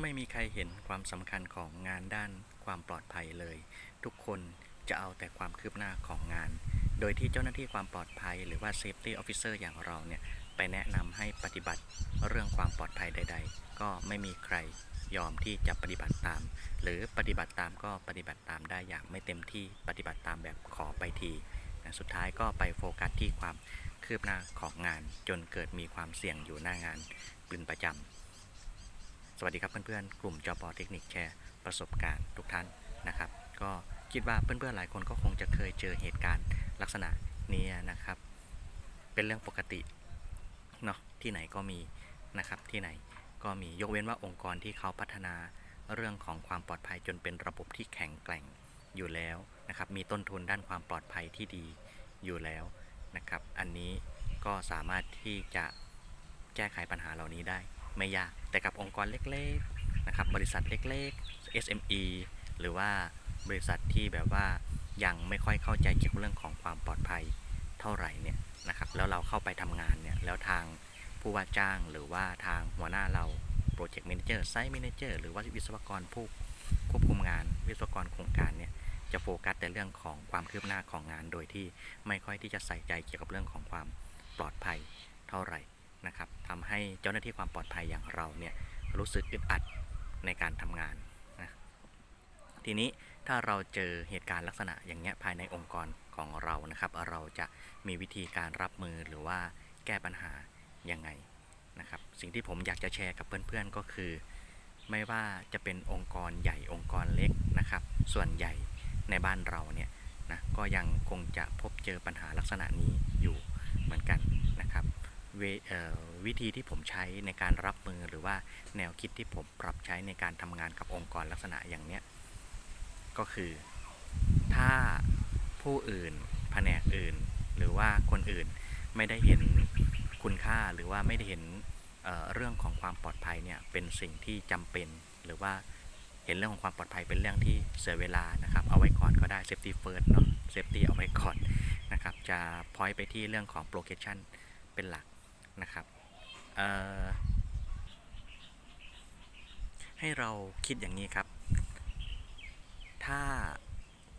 ไม่มีใครเห็นความสำคัญของงานด้านความปลอดภัยเลย ทุกคนจะเอาแต่ความคืบหน้าของงาน โดยที่เจ้าหน้าที่ความปลอดภัย หรือว่า Safety Officer อย่างเราเนี่ย ไปแนะนำให้ปฏิบัติเรื่องความปลอดภัยใด ๆ ก็ไม่มีใครยอมที่จะปฏิบัติตาม หรือปฏิบัติตามก็ปฏิบัติตามได้อย่างไม่เต็มที่ปฏิบัติตามแบบขอไปทีสุดท้ายก็ไปโฟกัสที่ความคืบหน้าของงาน จนเกิดมีความเสี่ยงอยู่หน้างานเป็นประจำ สวัสดีครับเพื่อนๆ กลุ่มจอปอเทคนิคแชร์ประสบการณ์ทุกท่านนะครับ ก็คิดว่าเพื่อนๆ หลายคนก็คงจะเคยเจอเหตุการณ์ลักษณะนี้นะครับ เป็นเรื่องปกติเนาะที่ไหนก็มีนะครับที่ไหนก็มียกเว้นว่าองค์กรที่เขาพัฒนาเรื่องของความปลอดภัยจนเป็นระบบที่แข็งแกร่งอยู่แล้วนะครับมีต้นทุนด้านความปลอดภัยที่ดีอยู่แล้วนะครับ อันนี้ก็สามารถที่จะแก้ไขปัญหาเหล่านี้ได้ ไม่ยากแต่กับองค์กรเล็กๆนะครับบริษัทเล็กๆ SME หรือว่าบริษัทที่แบบว่ายังไม่ค่อยเข้าใจเกี่ยวกับเรื่องของความปลอดภัยเท่าไหร่เนี่ยนะครับแล้วเราเข้าไปทำงานเนี่ยแล้วทางผู้ว่าจ้างหรือว่าทางหัวหน้าเราโปรเจกต์ a ม a เจอร์ไซต์ a ม a เจอร์หรือว่าวิศวกรผู้ควบคุมงาน วิศวกรโครงการเนี่ยจะโฟกัสแต่เรื่องของความคืบหน้าของงาน โดยที่ไม่ค่อยที่จะใส่ใจเกี่ยวกับเรื่องของความปลอดภัยเท่าไหร่ นะครับทำให้เจ้าหน้าที่ความปลอดภัยอย่างเราเนี่ยรู้สึกอึดอัดในการทำงานนะทีนี้ถ้าเราเจอเหตุการณ์ลักษณะอย่างเงี้ยภายในองค์กรของเรานะครับ เราจะมีวิธีการรับมือหรือว่าแก้ปัญหายังไงนะครับ สิ่งที่ผมอยากจะแชร์กับเพื่อนๆก็คือ ไม่ว่าจะเป็นองค์กรใหญ่องค์กรเล็กนะครับ ส่วนใหญ่ในบ้านเราเนี่ยนะก็ยังคงจะพบเจอปัญหาลักษณะนี้อยู่เหมือนกัน ว,วิธีที่ผมใช้ในการรับมือหรือว่าแนวคิดที่ผมปรับใช้ในการทำงานกับองค์กรลักษณะอย่างเนี้ยก็คือ ถ้าผู้อื่นแผนกอื่น หรือว่าคนอื่นไม่ได้เห็นคุณค่าหรือว่าไม่ได้เห็นเเรื่องของความปลอดภัยเนี่ยเป็นสิ่งที่จำเป็นหรือว่าเห็นเรื่องของความปลอดภัยเป็นเรื่องที่เสียเวลานะครับ เอาไว้ก่อนก็ได้ safety first เนาะ safety เอาไว้ก่อนนะครับ จะพอยไปที่เรื่องของ progression เป็นหลัก นะครับให้เราคิดอย่างนี้ครับ ถ้า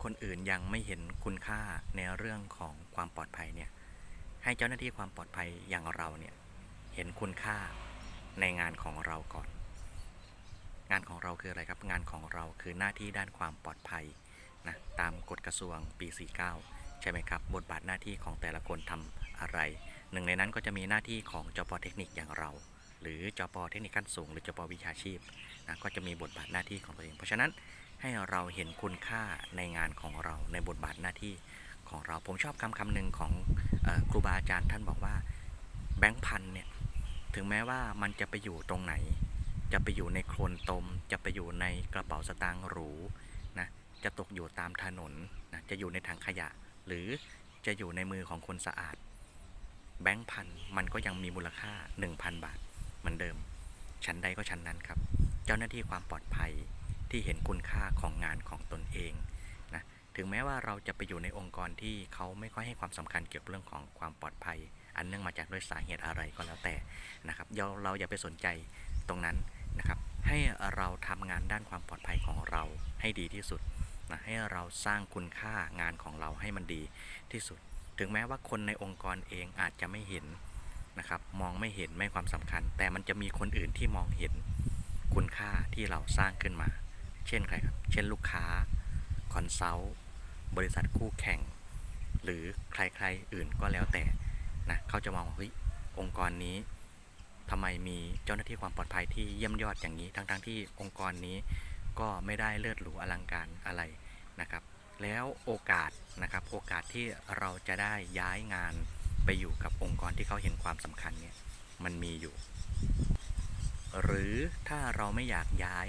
คนอื่นยังไม่เห็นคุณค่าในเรื่องของความปลอดภัยเนี่ยให้เจ้าหน้าที่ความปลอดภัยอย่างเราเนี่ยเห็นคุณค่าในงานของเราก่อน งานของเราคืออะไรครับ งานของเราคือหน้าที่ด้านความปลอดภัยนะตามกฎกระทรวงปี 49 ใช่ไหมครับ บทบาทหน้าที่ของแต่ละคนทำอะไร หนึ่งในนั้นก็จะมีหน้าที่ของจปเทคนิคอย่างเรา หรือจปเทคนิคขั้นสูง หรือจปวิชาชีพนะก็จะมีบทบาทหน้าที่ของตัวเอง เพราะฉะนั้นให้เราเห็นคุณค่าในงานของเราในบทบาทหน้าที่ของเราผมชอบคำคำหนึ่งของออครูบาอาจารย์ท่านบอกว่าแบงค์พันเนี่ยถึงแม้ว่ามันจะไปอยู่ตรงไหน จะไปอยู่ในโคลนตม จะไปอยู่ในกระเป๋าสตางค์หรูนะจะตกอยู่ตามถนนนะจะอยู่ในถังขยะ หรือจะอยู่ในมือของคนสะอาด แบงค์พันมันก็ยังมีมูลค่า 1,000 บาทเหมือนเดิม ชั้นใดก็ชั้นนั้นครับ เจ้าหน้าที่ความปลอดภัยที่เห็นคุณค่าของงานของตนเองนะถึงแม้ว่าเราจะไปอยู่ในองค์กรที่เขาไม่ค่อยให้ความสำคัญเกี่ยวกับเรื่องของความปลอดภัย อันเนื่องมาจากด้วยสาเหตุอะไรก็แล้วแต่นะครับเราเราอย่าไปสนใจตรงนั้นนะครับ ให้เราทำงานด้านความปลอดภัยของเราให้ดีที่สุดนะให้เราสร้างคุณค่างานของเราให้มันดีที่สุด ถึงแม้ว่าคนในองค์กรเองอาจจะไม่เห็นนะครับ มองไม่เห็นไม่ความสำคัญ แต่มันจะมีคนอื่นที่มองเห็นคุณค่าที่เราสร้างขึ้นมา เช่นใครครับ เช่นลูกค้าคอนซัลท์บริษัทคู่แข่ง หรือใครๆอื่นก็แล้วแต่นะเขาจะมองว่าเฮ้ยองค์กรนี้ทำไมมีเจ้าหน้าที่ความปลอดภัยที่เยี่ยมยอดอย่างนี้ ทั้งๆที่องค์กรนี้ก็ไม่ได้เลิศหรูอลังการอะไรนะครับ แล้วโอกาสนะครับโอกาสที่เราจะได้ย้ายงานไปอยู่กับองค์กรที่เขาเห็นความสำคัญเนี่ยมันมีอยู่ หรือถ้าเราไม่อยากย้าย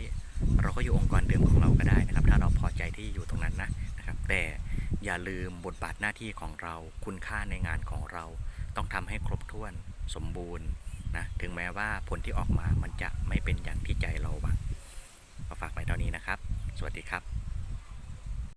เราก็อยู่องค์กรเดิมของเราก็ได้นะครับ ถ้าเราพอใจที่อยู่ตรงนั้นนะนะครับ แต่อย่าลืมบทบาทหน้าที่ของเราคุณค่าในงานของเรา ต้องทำให้ครบถ้วนสมบูรณ์นะถึงแม้ว่าผลที่ออกมามันจะไม่เป็นอย่างที่ใจเราหวังก็ฝากไว้เท่านี้นะครับ สวัสดีครับ